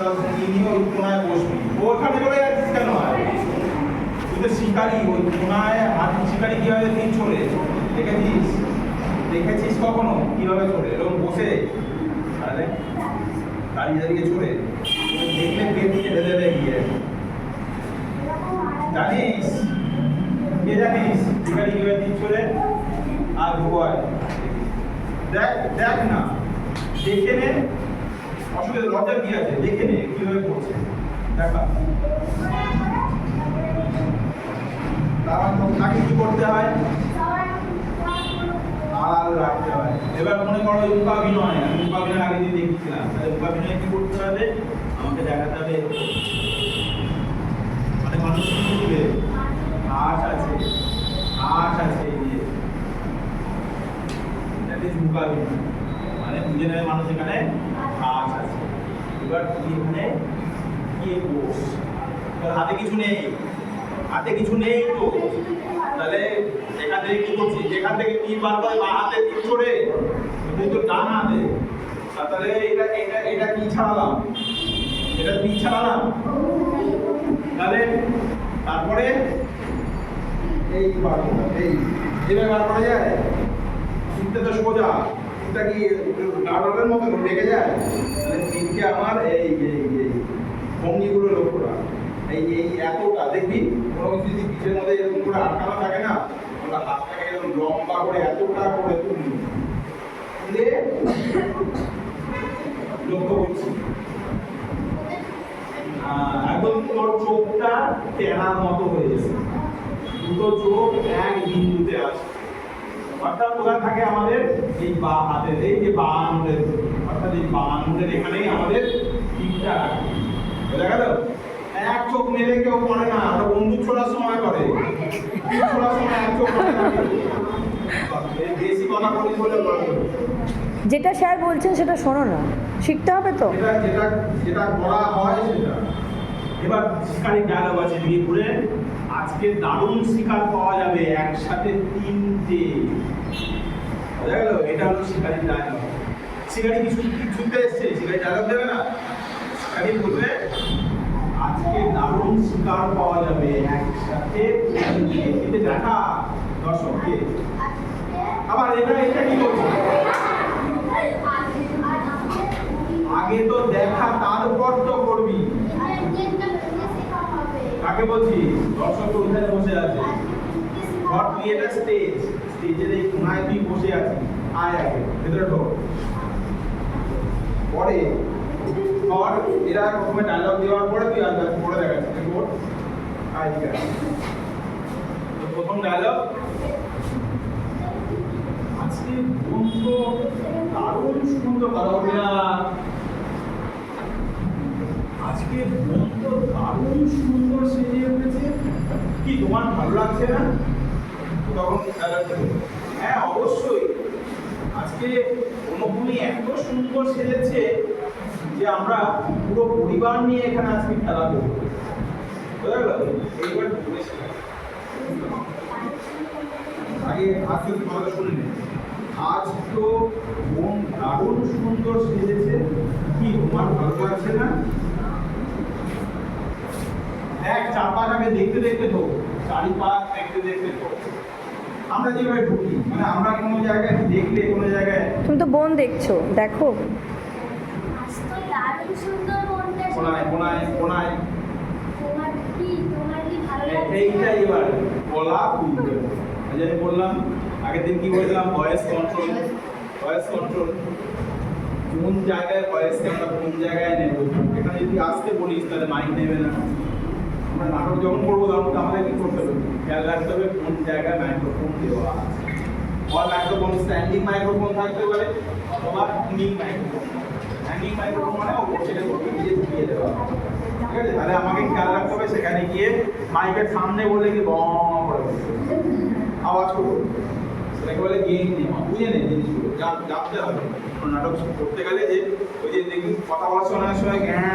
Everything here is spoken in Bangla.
নিয়ে ওই কোনায় বসবি ওখানে যাচ্ছিস কেন আর তুই তো শিকারি ওই কোনায় হাত শিকারি কীভাবে তিন চলে দেখেছিস দেখেছিস কখনো কীভাবে চলে এরকম বসে তাহলে দাঁড়িয়ে দাঁড়িয়ে চলে দেখলে পেট ছেড়ে গিয়ে জানিস কে জানিস শিকারি কীভাবে তিন চলে আর ভয় দেখ দেখ না দেখে নে অসুবিধা লজ্জা কি আছে? দেখে নে, কীভাবে করছে? দেখা। তাকে কি করতে হয়? আড়াল রাখতে হয়। এবার মনে করো উল্কা আমি উল্কা আগে দিন দেখেছিলাম তাহলে উল্কা কি করতে হবে? আমাকে দেখাতে হবে মানে মানুষ কি বুঝবে আশ আছে। আশ আছে দ্যাট ইজ উল্কা মানে বুঝে নেবে মানুষ এখানে আশ আছে এবার তুই এখানে বস তোর হাতে কিছু নেই। হাতে কিছু নেই তো। তাহলে এখান থেকে কি করছিস? যেখান থেকে তীর বার করে বা হাতে তীর ছড়ে তুই তো ডান হাতে। তাহলে এটা এটা এটা কি ছাড়ালাম এটা তীর ছাড়ালাম তাহলে তারপরে এই বার এই। এভাবে বার করা যায়। তীরটা তো সোজা। তীরটা কি নাটকের মতো লেগে যায়? তাহলে আমার এই ভঙ্গিগুলো লক্ষ্য রাখ এই এই এতটা, দেখবি? কোনো কিছু যদি পিঠের মধ্যে এরকম করে আটকানো থাকে না আমরা হাতটাকে এরকম লম্বা করে এতটা করে তুলি তুলে লক্ষ্য করছি। একদম তোর চোখটা টেনার মতো হয়ে গেছে। দুটো চোখ এক বিন্দুতে আছে। অর্থাৎ কোথায় থাকে আমাদের? এই বা হাতের এই যে বা আঙুলের অর্থাৎ এই বা আঙুলের এখানেই আমাদের টিপটা রাখে। বোঝা গেল? এক চোখ মেরে কেউ পড়ে না ওটা বন্দুক ছোড়ার সময় করে। ছোড়ার সময় এক চোখ না। বেশি কথা বলে বলে। যেটা স্যার বলছেন সেটা শোনো না। শিখতে হবে তো। যেটা যেটা করা হয় সেটা। এবার শিকারি ডায়লগ আছে দিয়ে আজকে দারুণ শিকার পাওয়া যাবে, একসাথে তিনটে। এটা হলো শিকারি ডায়লগ শিকারি কিছু ছুটতে এসছে? শিকারি ডায়লগ দেবে না? শিকারি বলবে, আজকে দারুণ শিকার পাওয়া যাবে, একসাথে দেখা, দর্শককে। আবার এটা এটা কি করছে আগে তো দেখা তারপর তো করবি কাকে বলছি দর্শক তো ওখানে বসে আছে ধর তুই স্টেজ স্টেজের এই কোনায় তুই বসে আছিস। আয় আগে, ভেতরে ঢোক পরে ধর এরা প্রথমে ডায়লগ দেওয়ার পরে তুই আর পরে দেখাচ্ছিস বল। আয় ঠিক আছে প্রথম ডায়লগ আজকে বন্ধু দারুণ সুন্দর কথা আজকে দারুণ সুন্দর সেজে উঠেছে। কি, তোমার ভালো লাগছে না? তখন হ্যাঁ অবশ্যই। আজকে অনুভূমি এত সুন্দর সেজেছে যে আমরা পুরো পরিবার নিয়ে এখানে আজকে খেলা করব। আগে আজকে তোমাকে শুনে নে আজ তো দারুণ সুন্দর সেজেছে। কি তোমার ভালো লাগছে না? এক চাপাটাকে দেখতে দেখতে তো, চারিপাশ দেখতে দেখতে তো। আমরা যেভাবে ঢুকি মানে আমরা কোনো জায়গায় দেখলে কোনো জায়গায় তুমি তো বোন দেখছ দেখো। কোনায় কোনায় কোনায়। এইটাই এবার। আমি বললাম আগের দিন কি বলেছিলাম? ভয়েস কন্ট্রোল ভয়েস কন্ট্রোল কোন জায়গায় ভয়েসকে আমরা কোন জায়গায় নেব? এখানে যদি আসতে বলিস তাহলে মাইক নেবে না। আমরা নাটক যখন করব তখন আমাদের কি করতে হবে? খেয়াল রাখতে হবে কোন জায়গায় মাইক্রোফোন দেওয়া আছে। মাইক্রোফোন স্ট্যান্ডিং মাইক্রোফোন থাকতে পারে, অথবা হ্যাঙ্গিং মাইক্রোফোন হ্যাঙ্গিং মাইক্রোফোন মানে ওপর থেকে করতে ঢুকিয়ে দেওয়া। ঠিক আছে? তাহলে আমাকে খেয়াল রাখতে হবে, সেখানে গিয়ে মাইকের সামনে বলে কি, ব করে আওয়াজ করব। সেটাকে বলে গেম নেওয়া। বুঝে নেই জিনিসগুলো। জানতে হবে। নাটক করতে গেলে যে ওই যে কথা বলার সময় সময়